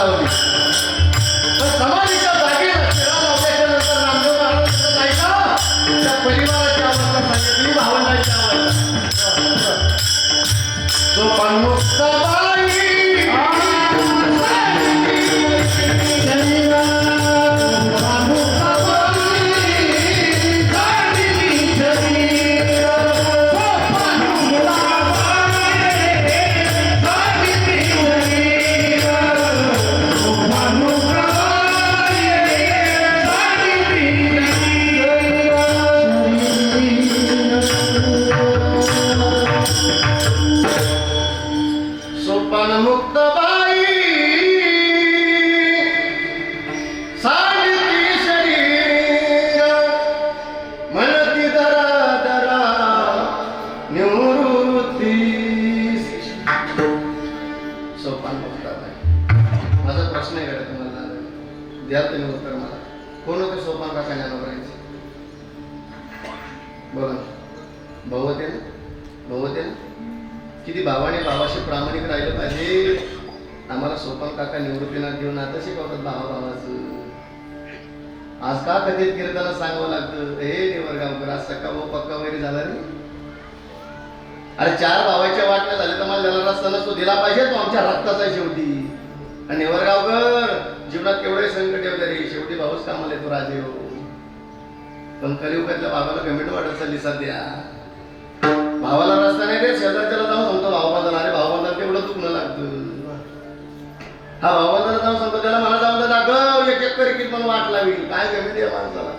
Deus. Sopan मुक्त माझा प्रश्न आहे का तुम्हाला. द्या तुम्ही उत्तर मला. कोण होते सोपान काका ज्ञानोबरायचे बघा भाऊ होते ना? भाऊ होते ना? किती भावाने भावाशी प्रामाणिक राहिलं पाहिजे. आम्हाला सोपान काका निवृत्तीनाथ घेऊन आता शिकवतात भावा भावाचं. आज का कधी कीर्तनाला सांगावं लागतं? हे देवरगावकर आज सक्का भाऊ हो, पक्का वगैरे झाला नाही अरे चार भावाच्या वाटण्या झाले तर मला त्याला रस्ता नसतो दिला पाहिजे तो आमच्या रक्ताचा आहे शेवटी. आणि नेवरगावकर जीवनात केवढे संकट येऊ रे. शेवटी भाऊच कामाला येतो राजे हो पण कलियुगातल्या बाबाला कमेंट वाटत चालली सध्या. भावाला रस्ता नाही रे शेजारच्याला जाऊन सांगतो भाऊ अरे भावबंधन बांधला तेवढं दुखणं लागतं. हा भावबंधन जाऊन सांगतो त्याला मला जाऊन दाखव एक एक करी पण वाट लावी काय कमेंट या माणसाला?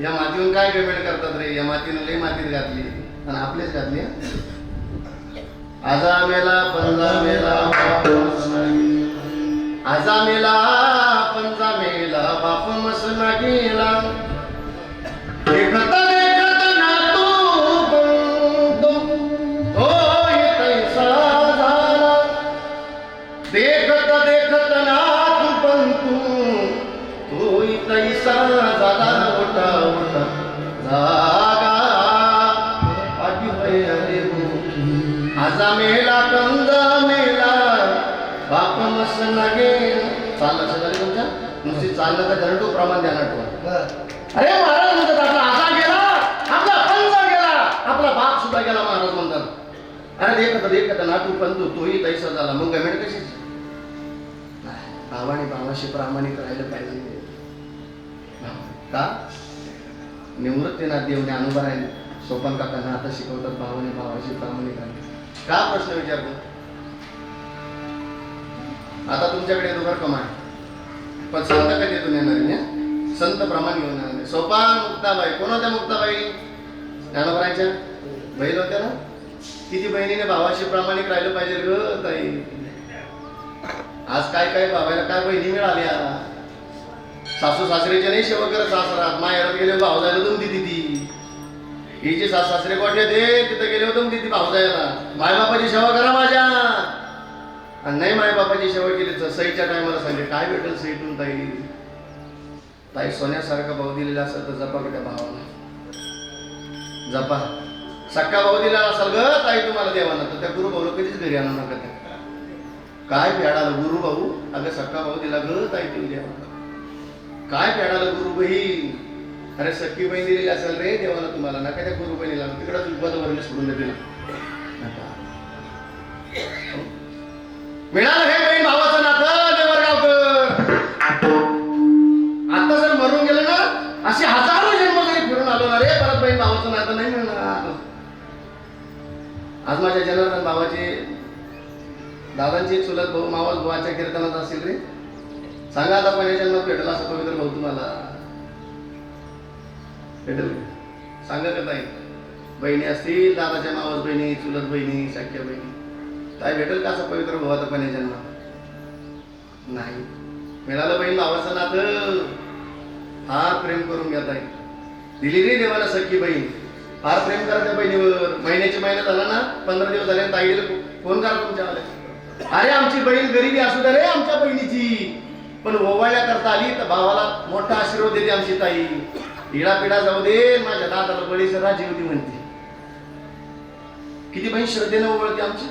या मातीहून काय कमेंट करतात रे? या मातीनं लई मातीत घातली. आणि आपलेच घातले आजा मेला पंजा मेला बाप आजा मेला पंजा मेला बाप मसना गेला देखत देखत ना तू झाला तू होय तैसा हो, झाला उठा आजा मेला कंजा मेला बाप मस नगे. चाल लक्षात आली तुमच्या? नुसती चाललं का दरडू प्रमाण द्या ठेवा अरे महाराज म्हणतात आपला आजा गेला आपला पंजा गेला आपला बाप सुद्धा गेला महाराज म्हणतात अरे देखत देखत नाटू पंतू तोही तैसा झाला. मग गमेंट कशी? भावाने भावाशी प्रामाणिक राहिलं पाहिजे. का? निवृत्तीनाथ देव ज्ञानोबा राहिले. सोपान काकांना आता शिकवतात भावाने भावाशी प्रामाणिक राहिले. का प्रश्न विचारतो? आता तुमच्याकडे दोघं बरं कमाय पण संत कधी येतो येणार नाही संत प्रमाण घेऊन येणार नाही सोपान मुक्ताबाई कोण होत्या मुक्ताबाई ज्ञानोबरायच्या बहीण होत्या ना? किती बहिणीने भावाशी प्रामाणिक राहिलं पाहिजे ग ताई? आज काय काय भावायला काय बहिणी मिळाल्या सासू सासरेचे नाही सेवा करत सासरात माहेरात गेले भाऊ झाले दोन दिदी हिचे सास सासरे कोठे ते? तिथं गेले होते तिथे भाऊ जायला मायबापाची सेवा करा माझ्या. आणि नाही मायबापाची सेवा केली तर सईच्या टायमाला सांगले काय भेटेल सईतून ताई? ताई सोन्यासारखा भाऊ दिलेला असेल तर जपा त्या भावाला. जपा. सक्का भाऊ दिला असेल ग ताई तुम्हाला देवाना तर त्या गुरु भाऊला कधीच घरी आणू नका त्या. काय फेडाला गुरु भाऊ? अगं सक्का भाऊ दिला ग ताई तुम्ही देवा काय फेडाला गुरु बही अरे सख्खी बहीण दिलेली असेल रे देवाला तुम्हाला. नका त्या गुरु बहिणीला. तिकडं तुझ्या वरले सोडून देते मिळालं हे बहीण भावाचं नातं देवरगावकर. आता जर मरून गेलं ना असे हजारो जन्म जरी फिरून आलो ना रे परत बहीण भावाचं नातं नाही मिळणार. आज माझ्या जनार्दन भावाचे दादांची चुलत भाऊ मावस भावाच्या कीर्तनात असेल रे. सांगा आता पहिल्या जन्मात भेटला असं पवित्र भाऊ तुम्हाला. भेटेल. का? सांगा का ताई? बहिणी असतील दादाच्या मावस बहिणी चुलत बहिणी शक्य बहिणी. ताई भेटेल का असं पवित्र भाऊ पण जन्म नाही. मिळालं बहीण भावाचं नातं फार प्रेम करून घ्या ताई. दिली रे देवाला सख्खी बहीण. फार प्रेम करा त्या बहिणीवर. महिन्याची महिना झाला ना पंधरा दिवस झाले ताईला फोन करा तुमच्या अरे आमची बहीण गरीबी असू द्या रे आमच्या बहिणीची. पण ओवाळ्या करता आली तर भावाला मोठा आशीर्वाद देते आमची ताई. इडा पिडा जाऊ दे माझ्या दादाला बळीसरा जीवती म्हणते. किती बहीण श्रद्धेनं ओळखते आमची?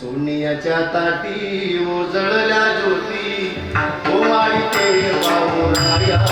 सोनियाच्या ताटी उजळल्या ज्योती ओवाळी ते वावराया.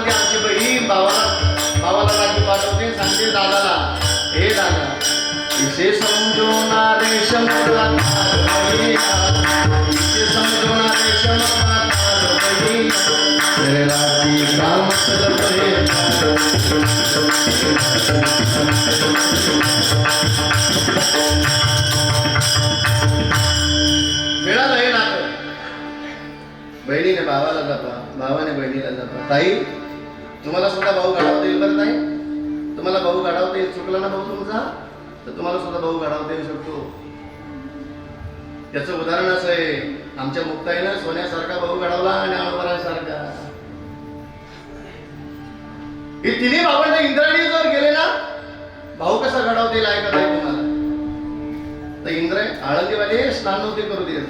त्या आमची बहीण भावाला भावाला राखी पाठवते सांगते दादाला हे दादा इसे समजो ना रेशम इसे समजो रेशम तेरे मिळालं हे नातं. बहिणीने भावाला जपा भावाने बहिणीला जपा. ताई तुम्हाला सुद्धा भाऊ घडवता येईल बरं नाही तुम्हाला भाऊ घडवता येईल. चुकला ना भाऊ तुमचा? तर तुम्हाला सुद्धा भाऊ घडवता येऊ शकतो. त्याचं उदाहरण असं आहे. आमच्या मुक्ताईनं सोन्यासारखा भाऊ घडवला आणि अणुबरासारखा हे तिन्ही भावंड इंद्रायणी जर गेले ना भाऊ कसा घडवता येईल ऐकत आहे तुम्हाला? तर इंद्र आळंदीवाले स्नान नव्हते करू देत.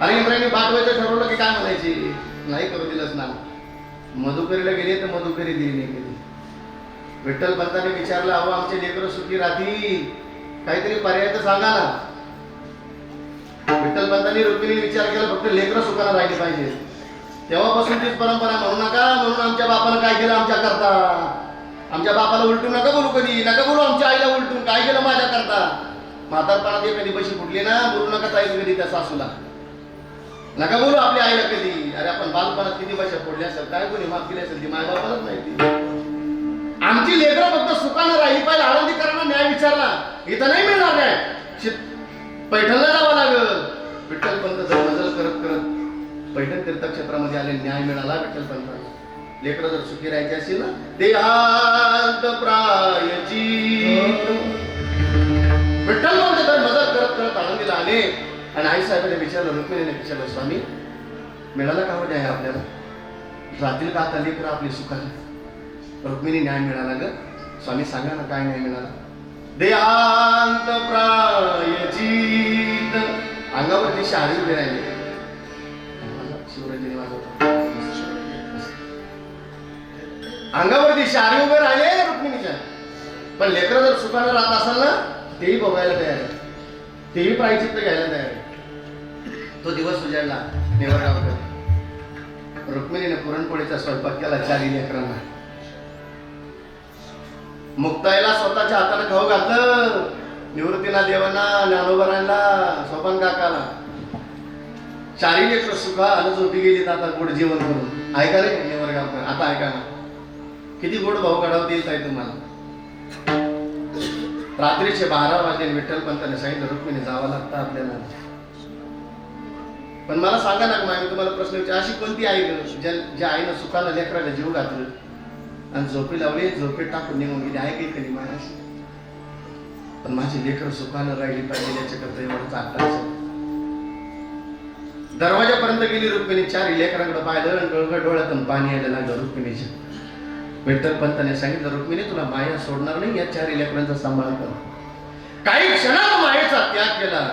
आणि इंद्रायणी पाठवायचं ठरवलं की काय म्हणायची? नाही करू दिलं स्नान. मधुकरीला गेले तर मधुकरी दिली नाही गेली विठ्ठल पंताने विचारलं अहो आमचे लेकरं सुखी राहतील? काहीतरी पर्याय तर सांगा ना. विठ्ठल पंतांनी रुक्मिणी विचार केला फक्त लेकरं सुखाला राहिली पाहिजे. तेव्हापासून तीच परंपरा म्हणू नका म्हणून आमच्या बापानं काय केलं आमच्या करता? आमच्या बापाला उलटून नका बोलू कधी नका बोलू आमच्या आईला उलटून काय केलं माझ्या करता? म्हातारपणात कधी बशी फुटली ना? बोलू नका ताई कधी त्या सासूला. नका बोलू आपल्या आईला कधी अरे आपण बालपणात किती भाषा फोडल्या असेल? काय कोणी माफ केली असेल? ती माय बापालाच माहिती. आमची लेकरं फक्त सुखानं राहिली पाहिजे. आनंदीकरांना न्याय विचारला. इथं नाही मिळणार न्याय. पैठणला जावं लागल. विठ्ठल पंत जर नजर करत करत पैठण तीर्थक्षेत्रामध्ये आले न्याय मिळाला विठ्ठल पंत लेकरं जर सुखी राहायची असेल ना देहांत प्रायची. विठ्ठल पंत तर नजर करत करत आनंदीला आले आणि आई साहेबांनी विचारलं रुक्मिणीने विचारलं स्वामी मिळाला का हो न्याय आपल्याला? रात्री का आता लेकरं आपली सुखाची रुक्मिणी न्याय मिळाला ग. स्वामी सांगा ना काय न्याय मिळाला? देहांत प्रायचित अंगावरती शारी उभे राहिले. शिवराजने वाजवतो अंगावरती शारी उभे राहिले रुक्मिणीच्या. पण लेकरं जर सुखानं राहत असाल ना तेही बघायला तयार आहे तेही प्रायचित्त घ्यायला तयार आहे तो दिवस उजाडला नेवरगावकर रुक्मिणीने पुरणपोळीचा स्वयंपाक केला चारी लेकरांना. मुक्ताईला स्वतःच्या हाताने खाऊ घातलं. निवृत्तीना देवांना ज्ञानोबरांना सोपान काकाला. चारी लेकर सुखा आणि झोपी गेली आता गोड जीवन करून. ऐका रे नेवरगावकर आता ऐका ना. किती गोड भाऊ काढावं देत आहे तुम्हाला. रात्रीचे बारा वाजले विठ्ठलपंतने सांगितलं रुक्मिणी जावं लागतं आपल्याला. पण मला सांगा ना मी तुम्हाला प्रश्न विचार अशी कोणती आई ज्या ज्या आईनं सुखाला लेकराला जीव घातलं आणि झोपे लावली झोपेत टाकून निघून गेली. आहे काही कधी माणूस पण माझी लेकर सुखानं राहिली पाहिजे याच्याकरता एवढं चालतात दरवाजापर्यंत गेली रुक्मिणी. चार लेकरांकडे पाहिलं आणि गळगळ डोळ्यातून पाणी यायला लागलं रुक्मिणीच्या. विठ्ठल पंताने सांगितलं रुक्मिणी तुला माया सोडणार नाही या चार लेकरांचा सांभाळ कर. काही क्षणात मायेचा त्याग केला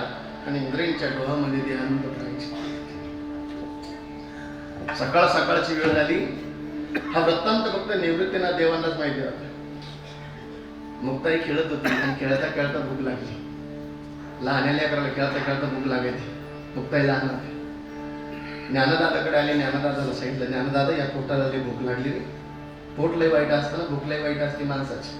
आणि इंद्रेंच्या डोहामध्ये ते आनंद करायचे. सकाळ सकाळची वेळ झाली. हा वृत्तांत फक्त निवृत्तीना देवांनाच माहिती होता मुक्ताई खेळत होती आणि खेळता खेळता भूक लागली. लहान लेकराला खेळता खेळता भूक लागायची. मुक्ताई लहान होती. ज्ञानदादाकडे आले ज्ञानदादाला सांगितलं ज्ञानदादा या पोटाला भूक लागली पोट लय वाईट असतं ना भूक लय वाईट असते माणसाची.